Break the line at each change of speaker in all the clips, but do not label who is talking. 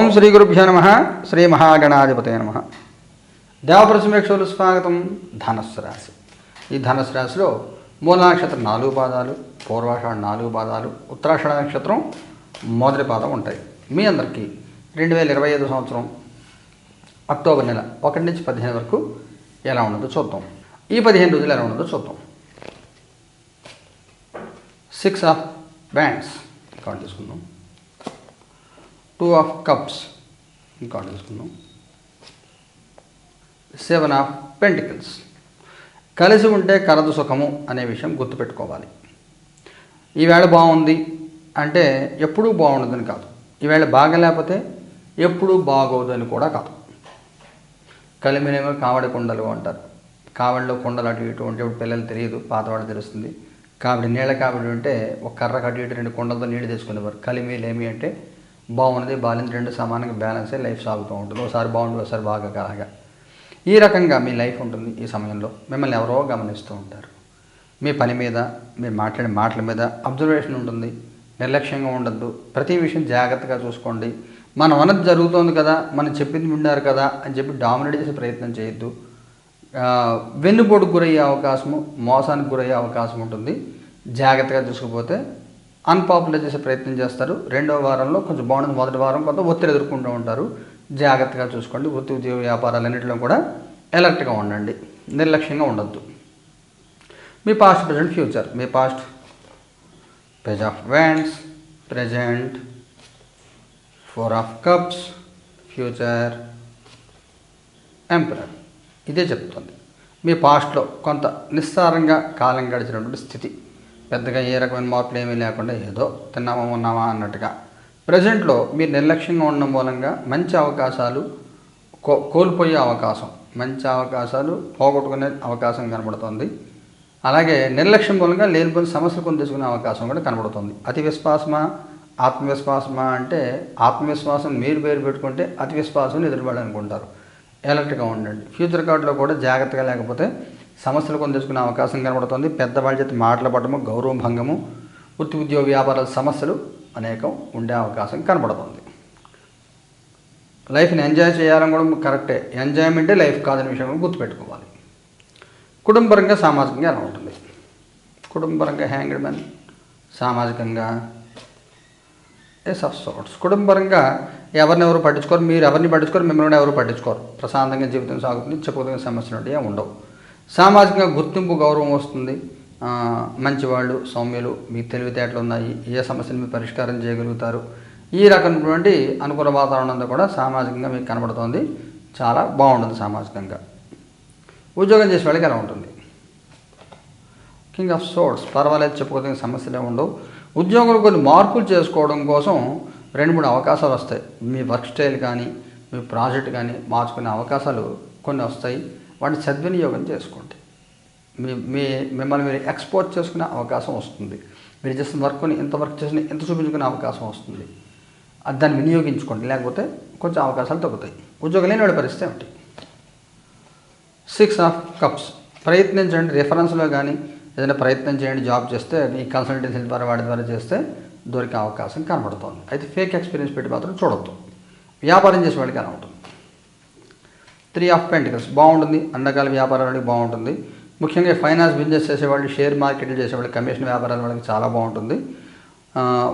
ఓం శ్రీ గురుభ్యో నమ శ్రీ మహాగణాధిపతి నమ. దేవప్రసమేక్షలు స్వాగతం ధనస్సు రాశి. ఈ ధనస్సు రాశిలో మూల నక్షత్రం నాలుగు పాదాలు పూర్వాషాఢ నాలుగు పాదాలు ఉత్తరాషాఢ నక్షత్రం మొదటి పాదం ఉంటాయి. మీ అందరికీ రెండు వేల ఇరవై ఐదు సంవత్సరం అక్టోబర్ నెల ఒకటి నుంచి పదిహేను వరకు ఎలా ఉన్నదో చూద్దాం. ఈ పదిహేను రోజులు ఎలా ఉన్నదో చూద్దాం. సిక్స్ ఆఫ్ బ్యాండ్స్ కౌంట్ తీసుకుందాం టూ ఆఫ్ కప్స్ ఇంకా తీసుకుందాం. సెవెన్ ఆఫ్ పెంటికల్స్ కలిసి ఉంటే కలదు సుఖము అనే విషయం గుర్తుపెట్టుకోవాలి. ఈవేళ బాగుంది అంటే ఎప్పుడూ బాగుండదని కాదు. ఈవేళ బాగా లేకపోతే ఎప్పుడూ బాగోదని కూడా కాదు. కలిమినేమో కావడి కుండలు అంటారు. కావడిలో కుండలు అటు ఇటు ఉంటే ఇప్పుడు పిల్లలు తెలియదు పాతవాడు తెలుస్తుంది. కాబట్టి నీళ్ళ కాబట్టి ఉంటే ఒక కర్ర కట్టి ఇటు రెండు కుండలతో నీళ్ళు తీసుకునేవారు. కలిమి లేమి అంటే బాగున్నది బాలింది రెండు సమానంగా బ్యాలెన్స్ అయ్యి లైఫ్ సాగుతూ ఉంటుంది. ఒకసారి బాగుంటుంది ఒకసారి బాగా కాగా. ఈ రకంగా మీ లైఫ్ ఉంటుంది ఈ సమయంలో. మిమ్మల్ని ఎవరో గమనిస్తూ ఉంటారు. మీ పని మీద మీరు మాట్లాడే మాటల మీద అబ్జర్వేషన్ ఉంటుంది. నిర్లక్ష్యంగా ఉండద్దు. ప్రతి విషయం జాగ్రత్తగా చూసుకోండి. మనం అన్నది జరుగుతోంది కదా మనం చెప్పింది విన్నారు కదా అని చెప్పి డామినేట్ చేసే ప్రయత్నం చేయొద్దు. వెన్నుపోటు వెన్నుపోటుకు గురయ్యే అవకాశము మోసానికి గురయ్యే అవకాశం ఉంటుంది. జాగ్రత్తగా చూసుకుపోతే అన్పాపులర్ చేసే ప్రయత్నం చేస్తారు. రెండవ వారంలో కొంచెం బాగుంటుంది. మొదటి వారం కొంత ఒత్తిడి ఎదుర్కొంటూ ఉంటారు. జాగ్రత్తగా చూసుకోండి. వృత్తి ఉద్యోగ వ్యాపారాలన్నింటిలో కూడా ఎలర్ట్గా ఉండండి. నిర్లక్ష్యంగా ఉండొద్దు. మీ past present future me past page of wands present four of cups future emperor ఇదే చెప్తుంది. మీ పాస్ట్లో కొంత నిస్సారంగా కాలం గడిచినటువంటి స్థితి. పెద్దగా ఏ రకమైన మార్పులు ఏమీ లేకుండా ఏదో తిన్నామా ఉన్నామా అన్నట్టుగా. ప్రజెంట్లో మీరు నిర్లక్ష్యంగా ఉండడం మూలంగా మంచి అవకాశాలు కో కోల్పోయే అవకాశం మంచి అవకాశాలు పోగొట్టుకునే అవకాశం కనబడుతుంది. అలాగే నిర్లక్ష్యం మూలంగా లేనిపోయిన సమస్యలు కొని తీసుకునే అవకాశం కూడా కనబడుతుంది. అతి విశ్వాసమా ఆత్మవిశ్వాసమా అంటే ఆత్మవిశ్వాసం మీరు పేరు పెట్టుకుంటే అతి విశ్వాసం ఎదురుపడాలనుకుంటారు. ఎలర్ట్గా ఉండండి. ఫ్యూచర్ కార్డులో కూడా జాగ్రత్తగా లేకపోతే సమస్యలు కొని తెచ్చుకునే అవకాశం కనబడుతుంది. పెద్దవాళ్ళ చేత మాట్లాడటము గౌరవ భంగము వృత్తి ఉద్యోగ వ్యాపారాల సమస్యలు అనేకం ఉండే అవకాశం కనబడుతుంది. లైఫ్ని ఎంజాయ్ చేయాలని కూడా కరెక్టే. ఎంజాయ్మెంటే లైఫ్ కాదనే విషయం కూడా గుర్తుపెట్టుకోవాలి. కుటుంబరంగా సామాజికంగా ఎలా ఉంటుంది? కుటుంబరంగా హ్యాంగ్డ్ మ్యాన్ సామాజికంగా ఎస్ ఆఫ్ సార్ట్స్ కుటుంబరంగా ఎవరిని ఎవరు పట్టించుకోరు మీరు ఎవరిని పట్టించుకోరు మిమ్మల్ని ఎవరు పట్టించుకోరు. ప్రశాంతంగా జీవితం సాగుతుంది చెప్పుకోదగిన సమస్యలు ఏం ఉండవు. సామాజికంగా గుర్తింపు గౌరవం వస్తుంది. మంచివాళ్ళు సౌమ్యులు మీకు తెలివితేటలు ఉన్నాయి. ఏ సమస్యను మీరు పరిష్కారం చేయగలుగుతారు. ఈ రకమైనటువంటి అనుకూల వాతావరణం అంతా కూడా సామాజికంగా మీకు కనబడుతుంది. చాలా బాగుంటుంది సామాజికంగా. ఉద్యోగం చేసే వాళ్ళకి ఎలా ఉంటుంది? కింగ్ ఆఫ్ సోర్ట్స్ పర్వాలేదు చెప్పుకోదగిన సమస్యలే ఉండవు. ఉద్యోగులు కొన్ని మార్పులు చేసుకోవడం కోసం రెండు మూడు అవకాశాలు వస్తాయి. మీ వర్క్ స్టైల్ కానీ మీ ప్రాజెక్ట్ కానీ మార్చుకునే అవకాశాలు కొన్ని వస్తాయి. వాటిని సద్వినియోగం చేసుకోండి. మీ మీ మిమ్మల్ని మీరు ఎక్స్పోర్ట్ చేసుకునే అవకాశం వస్తుంది. మీరు చేసిన వర్క్ని ఎంత వర్క్ చేసిన ఎంత చూపించుకునే అవకాశం వస్తుంది. అది దాన్ని వినియోగించుకోండి. లేకపోతే కొంచెం అవకాశాలు తగ్గుతాయి. ఉద్యోగం లేని వాడి పరిస్థితి ఏమిటి? సిక్స్ ఆఫ్ కప్స్ ప్రయత్నించండి రిఫరెన్స్లో కానీ ఏదైనా ప్రయత్నం చేయండి. జాబ్ చేస్తే మీ కన్సల్టెన్సీ ద్వారా వాటి ద్వారా చేస్తే దొరికే అవకాశం కనబడుతుంది. అయితే ఫేక్ ఎక్స్పీరియన్స్ పెట్టి మాత్రం చూడొద్దు. వ్యాపారం చేసే వాళ్ళకి ఎలా ఉంటుంది త్రీ ఆఫ్ పెంటికల్స్ బాగుంటుంది. అండకాల రకాల వ్యాపారాలకి బాగుంటుంది. ముఖ్యంగా ఫైనాన్స్ బిజినెస్ చేసేవాళ్ళు షేర్ మార్కెట్లు చేసేవాళ్ళు కమిషన్ వ్యాపారాల వాళ్ళకి చాలా బాగుంటుంది.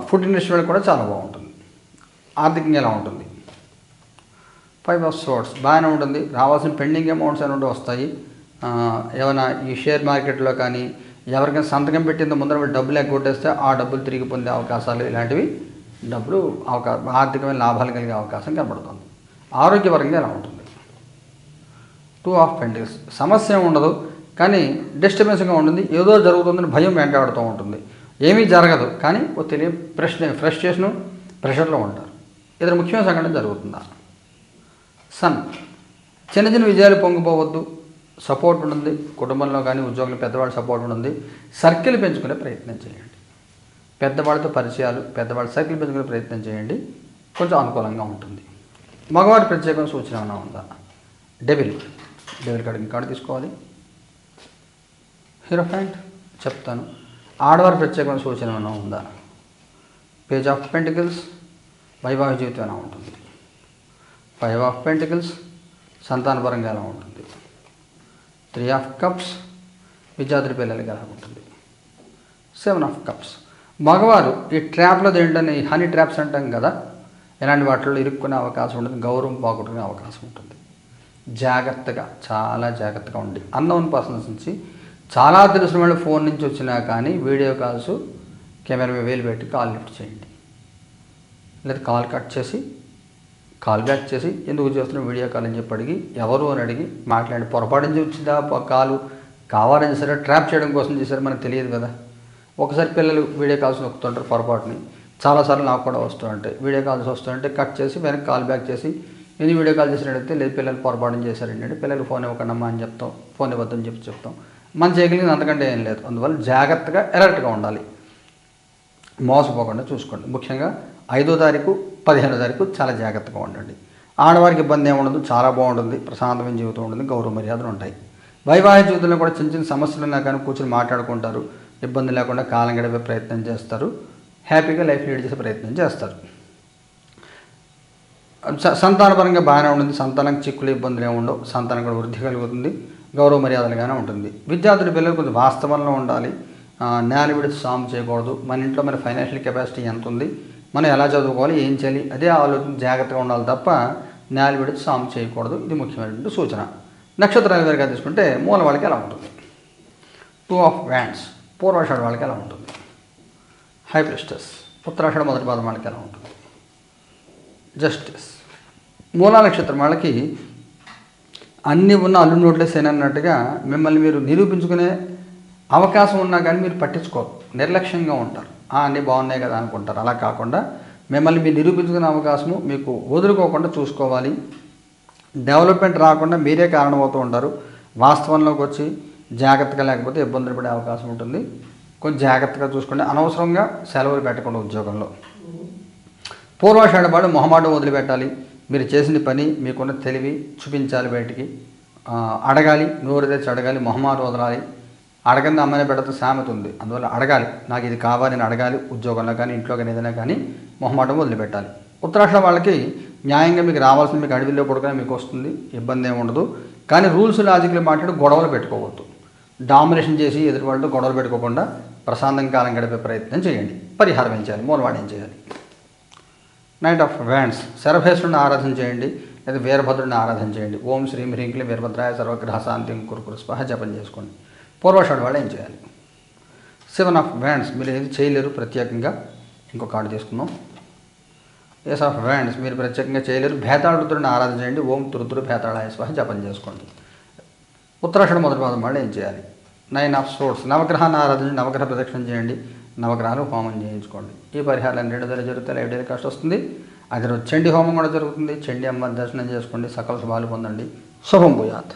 ఫుడ్ ఇండస్ట్రీ వాళ్ళకి కూడా చాలా బాగుంటుంది. ఆర్థికంగా ఎలా ఉంటుంది? ఫైవ్ ఆఫ్ సోర్ట్స్ బాగానే ఉంటుంది. రావాల్సిన పెండింగ్ అమౌంట్స్ అనేవి వస్తాయి. ఏమైనా ఈ షేర్ మార్కెట్లో కానీ ఎవరికైనా సంతకం పెట్టిందో ముందర వాళ్ళు డబ్బులు ఎగ్గొట్టేస్తే ఆ డబ్బులు తిరిగి పొందే అవకాశాలు ఇలాంటివి డబ్బులు అవకాశం ఆర్థికమైన లాభాలు కలిగే అవకాశం కనబడుతుంది. ఆరోగ్యపరంగా ఎలా ఉంటుంది? టూ ఆఫ్ పెండింగ్స్ సమస్య ఉండదు కానీ డిస్టర్బెన్స్గా ఉంటుంది. ఏదో జరుగుతుందని భయం వెంటాడుతూ ఉంటుంది. ఏమీ జరగదు కానీ ఓ తెలియ ప్రశ్న ఫ్రస్ట్రేషన్ ప్రెషర్లో ఉంటారు. ఇతర ముఖ్యమైన సంఘటన జరుగుతుందా? సన్. చిన్న చిన్న విజయాలు పొంగిపోవద్దు. సపోర్ట్ ఉంటుంది. కుటుంబంలో కానీ ఉద్యోగులు పెద్దవాళ్ళ సపోర్ట్ ఉంటుంది. సర్కిల్ పెంచుకునే ప్రయత్నం చేయండి. పెద్దవాళ్ళతో పరిచయాలు పెద్దవాళ్ళ సర్కిల్ పెంచుకునే ప్రయత్నం చేయండి. కొంచెం అనుకూలంగా ఉంటుంది. మగవారి ప్రత్యేకమైన సూచన ఏమైనా ఉందా? డెబిల్. డెబిల్ కార్డు కార్డు తీసుకోవాలి. హీరో ఫ్యాంట్ చెప్తాను. ఆడవారి ప్రత్యేకమైన సూచన ఏమైనా ఉందా? పేజ్ ఆఫ్ పెంటికల్స్ వైవాహిక జీవితం ఎలా ఉంటుంది? ఫైవ్ ఆఫ్ పెంటికల్స్ సంతానపరంగా ఎలా ఉంటుంది? త్రీ ఆఫ్ కప్స్ విద్యార్థుల పిల్లలకి ఎలా ఉంటుంది? Seven of cups. మగవారు ఈ ట్రాప్లో ఏంటని హనీ ట్రాప్స్ అంటాం కదా ఇలాంటి వాటిల్లో ఇరుక్కునే అవకాశం ఉంటుంది గౌరవం పోగొట్టుకునే అవకాశం ఉంటుంది. జాగ్రత్తగా చాలా జాగ్రత్తగా ఉండి. అన్నోన్ పర్సన్స్ నుంచి చాలా తెలిసిన వాళ్ళు ఫోన్ నుంచి వచ్చినా కానీ వీడియో కాల్స్ కెమెరా వేలు పెట్టి కాల్ లిఫ్ట్ చేయండి. లేదా కాల్ కట్ చేసి కాల్ బ్యాక్ చేసి ఎందుకు చేస్తున్న వీడియో కాల్ అని చెప్పి అడిగి ఎవరు అని అడిగి మాట్లాడి పొరపాటు నుంచి వచ్చిందా కాలు కావాలని చేశారా? ట్రాప్ చేయడం కోసం చేశారు? మనకు తెలియదు కదా. ఒకసారి పిల్లలు వీడియో కాల్స్ నొక్కుతుంటారు పొరపాటుని. చాలాసార్లు నాకు కూడా వస్తూ ఉంటాయి. వీడియో కాల్స్ వస్తుంటే కట్ చేసి వెనక్కి కాల్ బ్యాక్ చేసి నేను వీడియో కాల్ చేసిన అడిగితే లేదు పిల్లలు పొరపాటు చేశారండి. అంటే పిల్లలు ఫోన్ ఇవ్వకండమ్మా అని చెప్తాం ఫోన్ ఇవ్వద్దని చెప్పి చెప్తాం. మనం చేయగలిగింది అంతకంటే ఏం లేదు. అందువల్ల జాగ్రత్తగా అలర్ట్గా ఉండాలి. మోసపోకుండా చూసుకోండి. ముఖ్యంగా ఐదో తారీఖు పదిహేనో తారీఖు చాలా జాగ్రత్తగా ఉండండి. ఆడవారికి ఇబ్బంది ఏముండదు చాలా బాగుంటుంది ప్రశాంతమైన జీవితం ఉంటుంది గౌరవ మర్యాదలు ఉంటాయి. వైవాహిక జీవితంలో కూడా చిన్న చిన్న సమస్యలు ఉన్నా కానీ కూర్చొని మాట్లాడుకుంటారు. ఇబ్బంది లేకుండా కాలం గడిపే ప్రయత్నం చేస్తారు. హ్యాపీగా లైఫ్ లీడ్ చేసే ప్రయత్నం చేస్తారు. సంతానపరంగా బాగానే ఉంటుంది. సంతానానికి చిక్కులు ఇబ్బందులు ఏమి ఉండవు. సంతానం కూడా వృద్ధి కలుగుతుంది. గౌరవ మర్యాదలుగానే ఉంటుంది. విద్యార్థుల పిల్లలు కొంచెం వాస్తవంలో ఉండాలి. నేల విడిచి సాము చేయకూడదు. మన ఇంట్లో మన ఫైనాన్షియల్ కెపాసిటీ ఎంత ఉంది? మనం ఎలా చదువుకోవాలి? ఏం చేయాలి? అదే ఆలోచన జాగ్రత్తగా ఉండాలి తప్ప నేల విడిచి సాము చేయకూడదు. ఇది ముఖ్యమైనటువంటి సూచన. నక్షత్రాల వారిగా తీసుకుంటే మూల వాళ్ళకి ఎలా ఉంటుంది? టూ ఆఫ్ వ్యాండ్స్ పూర్వాషాఢ వాళ్ళకి ఎలా ఉంటుంది? హైప్రిస్టస్ ఉత్తరాషాఢ మొదటి పాదం వాళ్ళకి ఎలా ఉంటుంది? జస్టిస్. మూలా నక్షత్రం వాళ్ళకి అన్నీ ఉన్న అల్లు నోట్లెస్ అన్నట్టుగా మిమ్మల్ని మీరు నిరూపించుకునే అవకాశం ఉన్నా కానీ మీరు పట్టించుకోరు. నిర్లక్ష్యంగా ఉంటారు. "ఆ, అన్నీ బాగున్నాయి కదా అనుకుంటారు. అలా కాకుండా మిమ్మల్ని మీరు నిరూపించుకునే అవకాశము మీకు వదులుకోకుండా చూసుకోవాలి. డెవలప్మెంట్ రాకుండా మీరే కారణమవుతూ ఉంటారు. వాస్తవంలోకి వచ్చి జాగ్రత్తగా లేకపోతే ఇబ్బందులు పడే అవకాశం ఉంటుంది. కొంచెం జాగ్రత్తగా చూసుకోండి. అనవసరంగా సెలవులు పెట్టకుండా ఉద్యోగంలో. పూర్వాషాఢ వాళ్ళు మొహమాటం వదిలిపెట్టాలి. మీరు చేసిన పని మీకున్న తెలివి చూపించాలి బయటికి. అడగాలి నోరు తెచ్చి అడగాలి మొహమాట వదలాలి. అడగని అమ్మాయి పెడత సామెత ఉంది. అందువల్ల అడగాలి. నాకు ఇది కావాలని అడగాలి. ఉద్యోగంలో కానీ ఇంట్లో కానీ ఏదైనా కానీ మొహమాటం వదిలిపెట్టాలి. ఉత్తరాష్ట్ర వాళ్ళకి న్యాయంగా మీకు రావాల్సిన మీకు అడవిలో పడుకొని మీకు వస్తుంది. ఇబ్బంది ఏమి ఉండదు. కానీ రూల్స్ లాజిక్లు మాట్లాడి గొడవలు పెట్టుకోవద్దు. డామినేషన్ చేసి ఎదుటి వాళ్ళతో గొడవలు పెట్టుకోకుండా ప్రశాంతంగా కాలం గడిపే ప్రయత్నం చేయండి. పరిహారం ఏం చేయాలి? మూలవాడు ఏం చేయాలి? Knight of wands. శరభేశ్వరుని ఆరాధన చేయండి లేదా వీరభద్రుడిని ఆరాధన చేయండి. ఓం శ్రీం హ్రీంక్లి వీరభద్రాయ సర్వగ్రహ శాంతి కురుకురు స్పహ జపం చేసుకోండి. పూర్వషాడు వాళ్ళు ఏం చేయాలి? Seven of wands. మీరు ఏది చేయలేరు ప్రత్యేకంగా. ఇంకో కార్డు తీసుకుందాం. Ace of wands. మీరు ప్రత్యేకంగా చేయలేరు. భేతాళుద్రుడిని ఆరాధన చేయండి. ఓం తురుతురు భేతాళాయ స్వహ జపం చేసుకోండి. ఉత్తరాషణ మొదటి పాదం వాళ్ళు ఏం చేయాలి? Nine of swords. నవగ్రహాన్ని ఆరాధన నవగ్రహ ప్రదక్షిణ చేయండి. నవగ్రహాలు హోమం చేయించుకోండి. ఈ పరిహారాలు రెండు ధర జరుగుతాయి లైఫ్ డైలీ కాస్ట్ వస్తుంది. అది రోజు చండి హోమం కూడా జరుగుతుంది. చండీ అమ్మ దర్శనం చేసుకోండి. సకల శుభాలు పొందండి. శుభం భూయాత్.